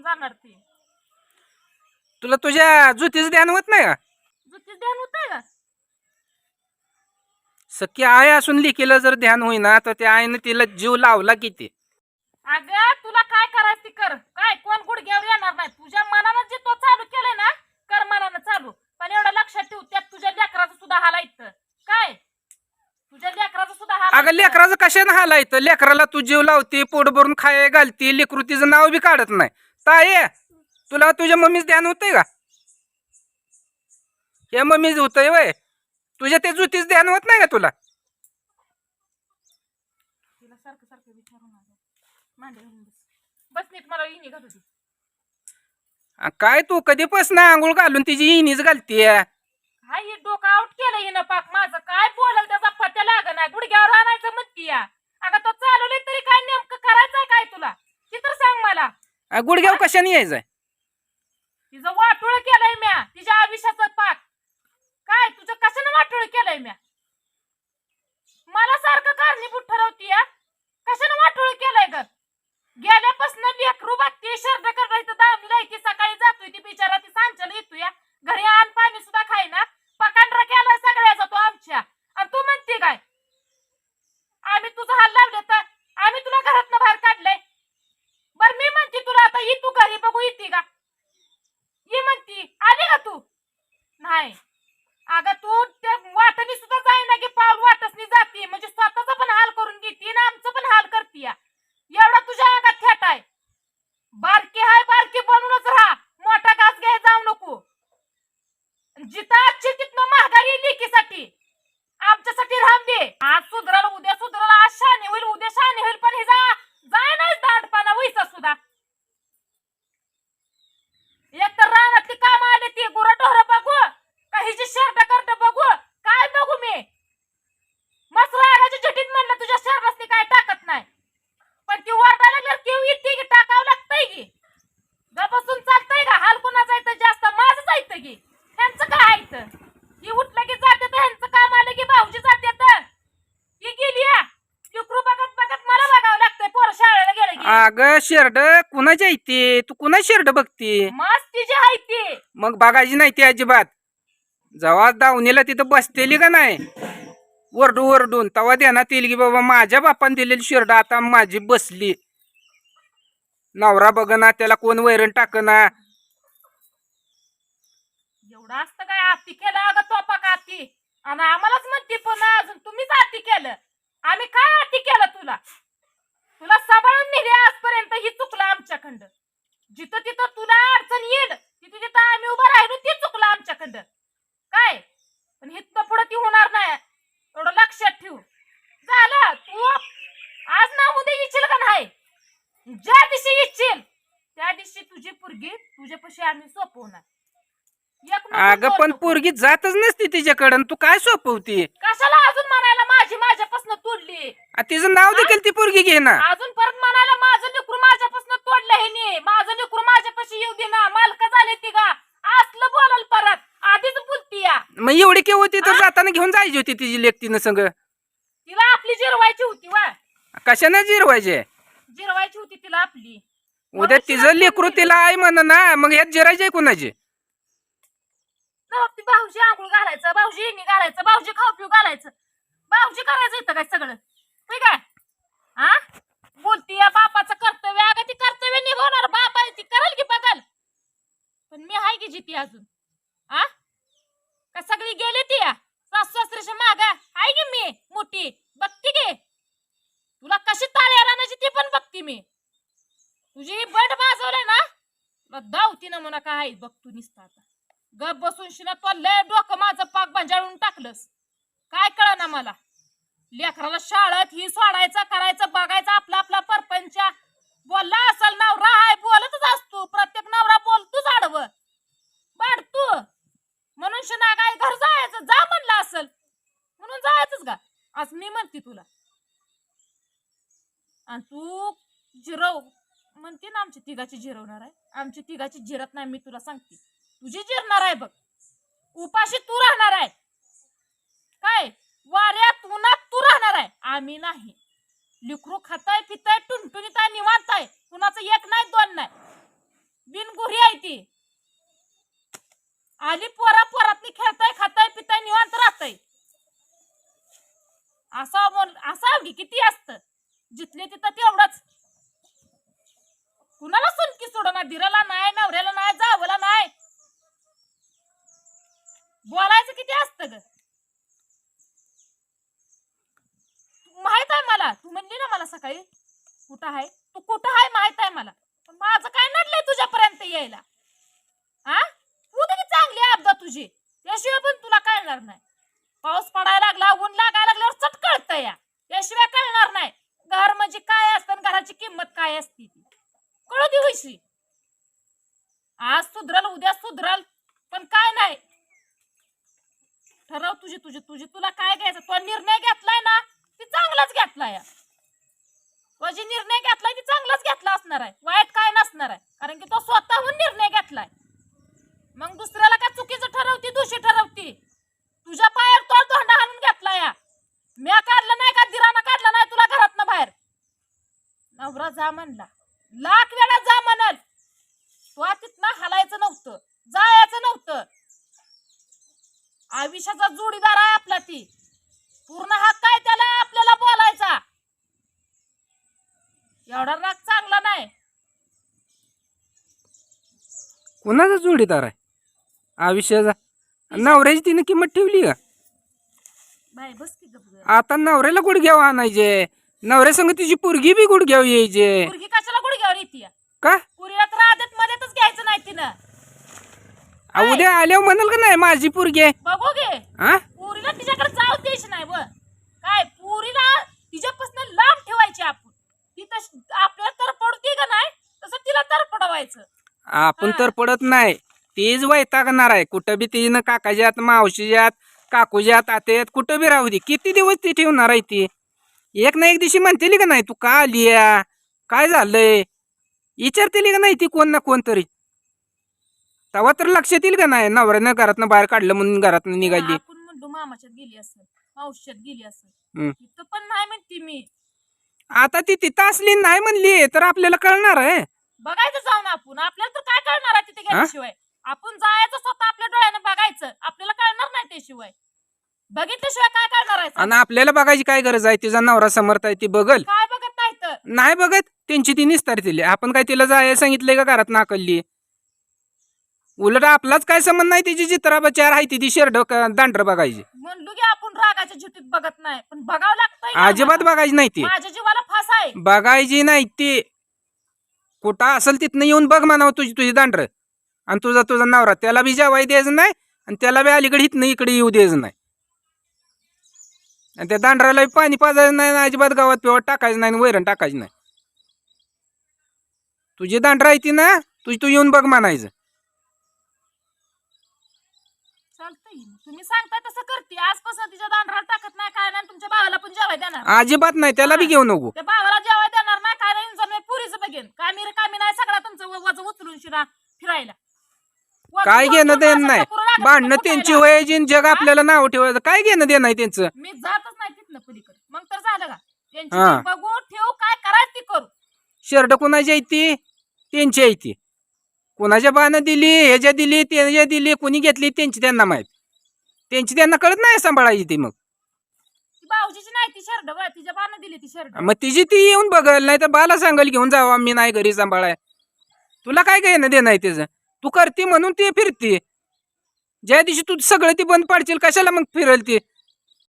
घेऊन जाणार ती. तुला तुझ्या जुतीचं ध्यान होत नाही का? जुतीच ध्यान होतंय का? सख्खी आई असून लिखीला जर ध्यान होईना तर त्या आईनं तिला जीव लावला किती? अगं तुला काय करायचं ते कर. काय कोण गुडघ्यावर येणार नाही? तुझ्या मनानं जे तो चालू केलंय ना कर मनानं चालू. पण एवढं लक्षात ठेव त्यात तुझ्या लेकराचं सुद्धा हालायचं काय? तुझ्या लेकराचं सुद्धा हाल अगं लेकराचं कशानं हालायचं लेकराला तू जीव लावते पोट भरून खाय घालते लेकरू तिचं नाव बी काढत नाही. ताई तुला तुझ्या मम्मीच ध्यान होतंय का? हे मम्मीच होतंय वय. तुझ्या ते जुतीच ध्यान होत नाही का तुला? तिला सारखं सारखं विचारून आलं. मांडी घालून बस. बस नीट मला इनी घालू दे. आ, काय तू कधीपासून आंघोळ घालून तिची इनीच घालतीय? हा हे डोकं आउट केलं हिनं पाक. माझं काय बोलल त्याचा पत्या नाही. गुडघ्यावर आणायचं म्हणती या. अगं तो चालवले तरी काय नेमकं करायचंय काय तुला? ते तर सांग मला. आ, गुडघ्याव कशाने यायचंय? तिचं वाटोळ केलंय म्या. तिच्या आयुष्याचं पाक काय तुझं कशानं वाटोळ केलंय म्या? मला सारखं कारणीभूत ठरवती कशानं वाटोळ केलंय ग? गेल्यापासून लेकरू बघते शर्ट करायचं दावणीला येते सकाळी जातोय ती बिचारा ती सांच्याला येतो या घरी आण पाणी सुद्धा खाईना पकांडरा केलाय सगळ्याचा तो आमच्या. आणि तू म्हणते काय? आम्ही तुझं हाल लावले तर आम्ही तुला घरातनं बाहेर काढलंय बर मी म्हणते तुला आता ये तू घरी बघू येते का ये म्हणती आली का तू नाही अगं तू त्या वाटणी सुद्धा जाईना की पाऊल वाटसनी जाते म्हणजे स्वतःचा पण हाल करून घेते ना आमचं पण हाल करते एवढा तुझ्या अंगात थेट आहे बारकी हाय बारकी बनूनच राहा मोठा घास घ्याय जाऊ नको जिथं आजची तिथनं महागारी लेकीसाठी आमच्यासाठी राहून दे आज सुधराल उद्या सुधराल आज शाने होईल उद्या शाने होईल पण हे जा जाय नाही दांडपाना वैसा सुद्धा एक तर रानातली काम आले ती गुरं ढोरं बघू का हिची शर्ट करत बघू काय बघू मी मस्त रागाच्या झटीत म्हणलं तुझ्या शर्टातली काय टाकत नाही पण ती वरडायला लागल्यावर केव येते की टाकावं लागतंय की गपासून चालतंय का हाल कोणाचा येतं जास्त माझंच ऐकतं की ह्यांचं काय ऐकतं ही उठलं की जाते तर ह्यांचं काम आलं की भाऊजी जाते तर ही गेली या लेकरू बघत बघत मला बघावं लागतंय पोर शाळेला गेलं की अगं शेरड कुणाच्या येते तू? कुणा शेरड बघते? आहे ती. मग बघायची नाही ती अजिबात. जेव्हा दावणीला तिथं बसतेली का नाही? वरडू वरडून तेव्हा ध्यानात येईल की बाबा माझ्या बापान दिलेली शिरड आता माझी बसली. नवरा बघना त्याला कोण वैरण टाकना. एवढं असतं काय? आत्ती केलं अगं तोपा का आत्ती आणि आम्हालाच म्हणते पण अजून तुम्हीच आत्ती केलं. आम्ही काय आत्ती केलं तुला? तुला सांभाळून नेले आजपर्यंत ही चुकलं आमच्याकडं जिथं तिथं तुला अडचण येईल तिथं तिथं आम्ही उभं राहिलो ते चुकलं आमच्याकडं काय? पण हिथं पुढं ती होणार नाही. एवढं लक्षात ठेव. झालं तू आज ना उद्या येशील का नाही? ज्या दिवशी येशील त्या दिवशी तुझी पुरगी तुझ्यापाशी आम्ही सोपवणार. अगं पण. पोरगी जातच नसती तिच्याकडं तू काय सोपवती? कशाला अजून माझ्यापासून तोडली. आ, तिचं नाव देखील ती पोरगी घे ना. अजून परत म्हणायला माझं लेकरू माझ्यापासून तोडलं हे नी. माझं लेकरू माझ्यापाशी येऊ दे ना. मालक झाले ती का असलं बोलाल परत. आधीच बोलती या. मग एवढी केव होती? तर जाताना घेऊन जायची होती तिची लेख तिनं संग. तिला आपली जिरवायची होती वा. कशाने जिरवायचे? जिरवायची होती तिला आपली. उद्या तिचं लेकरू तिला आई म्हण ना मग ह्यात जिरायचे कुणाचे? भाऊजी आंघोळ घालायचं भाऊजी इनी घालायचं भाऊजी खाऊ पिऊ घालायचं. भाऊजी करायचं येतं काय सगळं? ठीक आहे? हा बोलती या बापाचं कर्तव्य अगं ती कर्तव्य निभवणार. बाप ती करल की बघल? पण मी हाय की जिती अजून? हा का सगळी गेली ती? सासू सासऱ्याच्या माग? आहे की मी मोठी? बघती गे तुला कशी ताळी राहण्याची ती पण बघती मी. तुझी बट वाजवलंय ना? मग धावती ना म्हणा काय बघ तू निसता आता. गप बसून शिना तो लय डोकं माझं पाक बंजाळून टाकलंस. काय कळ ना मला? लेकराला शाळेत ही सोडायचं करायचं बघायचं आपला आपला परपंच. बोलला असल नवरा हाय बोलतच असतो. प्रत्येक नवरा बोलतोच आडव. बाड तू. मनुष्य ना काय घर जायचं जा म्हणलं असल. म्हणून जायचंच का? आज मी म्हणते तुला. आणि तू जिरव. म्हणते ना आमची तिघाची जिरवणार आहे. आमची तिघाची जिरत नाही मी तुला सांगते. तुझी जिरणार आहे बघ. उपाशी तू राहणार आहे काय वाऱ्यात उन्हात तू राहणार आहे आम्ही नाही. लिकरू खाताय पिताय टुनटुनीत आहे निवांत आहे कुणाचं एक नाही दोन नाही. ती. आली पोरा पोरात खेळताय खाताय पिताय निवांत राहताय. असा बोल असा की किती असत? जिथले तिथं तेवढंच. कुणाला सुनकी सोडणार? दिराला नाही नवऱ्याला नाही जावला नाही. बोलायचं किती असतं ग माहीत आहे मला तू म्हणली ना मला सकाळी कुठं आहे? तू कुठं आहे माहीत आहे मला. पण माझं काय नडलंय तुझ्यापर्यंत यायला? हा तू तरी चांगली आहे तुझी. त्याशिवाय पण तुला कळणार नाही. पाऊस पडायला लागला ऊन लागायला लागल्यावर चट या. याशिवाय कळणार नाही. घर म्हणजे काय असतं घराची किंमत काय असते ती? कळू दे होईशी आज सुधरल उद्या सुधरल पण काय नाही. ठरव तुझी तुझी तुझी. तुला काय घ्यायचं? तो निर्णय घेतलाय ना ती चांगलाच घेतलाय. तो जे निर्णय घेतलाय ती चांगलाच घेतला असणार आहे. वाईट काय नसणार आहे. कारण की तो स्वतःहून निर्णय घेतलाय. मग दुसऱ्याला काय चुकीचं ठरवती दोषी ठरवती? तुझ्या पायावर तो धोंडा हाणून घेतला या. म्या काढलं नाही का? दिराना काढलं नाही तुला घरातनं बाहेर? नवरा जा म्हणला. लाख वेळा जा म्हणल. तो तिथनं हलायचं नव्हतं. जायचं नव्हतं. आयुष्याचा जोडीदार आहे आपला ती. पूर्ण हक्क आहे त्याला आपल्याला बोलायचा. एवढा राग चांगला नाही. कोणाचा जोडीदार आहे? आयुष्याचा. नवऱ्याची तिने किंमत ठेवली का? बाय बस की गप ग. आता नवऱ्याला गुडघ्यावर आणायचे. नवऱ्या संग तिची पोरगी बी गुडघ्यावर यायचे. पोरगी कशाला गुडघ्यावर येते? का? पुरीला तर आदत मध्येच घ्यायचं नाही तिनं. आ, उद्या आल्यावर म्हणाल का नाही माझी पोरगी आहे? बघू गे हा पुरीला तिच्याकडे जाऊ द्यायची नाही ब काय पुरीला तिच्यापासून लांब ठेवायची आपण ती तशी आपल्याला तर पडते का नाही तसं तिला तर पडवायचं आपण. तर पडत नाही. तीच वैतागणार आहे. कुठं बी तिनं काकाच्यात मावशीच्यात काकूच्यात आत्यात कुठं बी राहू दे. किती दिवस ती ठेवणार आहे ती? एक ना एक दिवशी म्हणतेली का नाही तू का आली? काय झालंय? विचारतेली का नाही ती कोण ना कोण तरी. तेव्हा तर लक्षात येईल का नाही? नवऱ्यानं घरातनं बाहेर काढलं म्हणून घरातनं निघाली. आपण म्हणलो मामाच्यात गेली असेल गेली असेल. हम्म. तिथं पण नाही म्हणते मी. आता ती तिथं असली नाही म्हणली तर आपल्याला कळणार आहे. बघायचं जाऊन आपण. आपल्याला तर काय कळणार आहे तिथे गेल्याशिवाय? आपण जायचं स्वतः आपल्या डोळ्यानं बघायचं. आपल्याला कळणार नाही त्याशिवाय. बघितल्याशिवाय काय कळणार आहे आणि आपल्याला बघायची काय गरज आहे? तिचा नवरा समर्थ आहे ती बघल. काय बघत नाही तर? नाही बघत? त्यांची ती निस्तार दिली. आपण काय तिला जायला सांगितलंय का घरात नाकलली? उलट आपलाच काय संबंध नाही तिची? चित्रा चार आहे ती शेरड दांडर बघायची. म्हणलो की आपण रागाच्या झुटीत बघत नाही. पण बघावं लागतंय ना अजिबात. बघायची नाही ती. माझ्या जीवाला फास आहे. बघायची नाही ती. कुठं असेल तिथनं येऊन बघ म्हणावं तुझी तुझी दांडर. आणि तुझा तुझा नवरा त्याला बी जेवाय द्यायचं नाही आणि त्याला बी अलीकडे इथनं इकडे येऊ द्यायचं नाही. आणि त्या दांडराला बी पाणी पाजायचं नाही अजिबात गावात पिवट टाकायचं नाही आणि वैरण टाकायचं नाही. तुझी दांडरा आहे ती ना तुझी तू येऊन बघ म्हणायचं. तुम्ही सांगताय तसं करते. आजपासून तिच्या दांडराला टाकत नाही काय नाही तुमच्या भावाला पण जेवाय देणार. अजिबात नाही त्याला बी घेऊ नको. त्या भावाला जेवाय देणार नाही काय नाही जण पुरीचं बघेन कामी रे कामी नाही सगळा तुमचं वज उचलून शिरा फिरायला. काय घेणं देणं नाही. भांडणं त्यांची व्हायची आणि जग आपल्याला नाव ठेवायचं. काय घेणं देणं नाही त्यांचं? मी जातच नाही तिथनं पलीकडे. मग तर झालं का? त्यांची हा. ती बघू ठेव काय करायचं ती करू. शर्ट कोणाची आहे ती? त्यांची आहे ती. कोणाच्या बानं दिली ह्याच्या दिली त्याच्या दिली कोणी घेतली त्यांची त्यांना माहीत. त्यांची त्यांना कळत नाही सांभाळायची ती मग. भाऊजीची नाही ती शर्ट तिच्या बानं दिली ती शर्ट. मग तिची ती येऊन बघल नाही तर बाला सांगल घेऊन जावा मी नाही घरी सांभाळाय. तुला काय घेणं देणं आहे त्याचं? तू करते म्हणून ती फिरते. ज्या दिवशी तू सगळं ती बंद पाडशील कशाला मग फिरल ती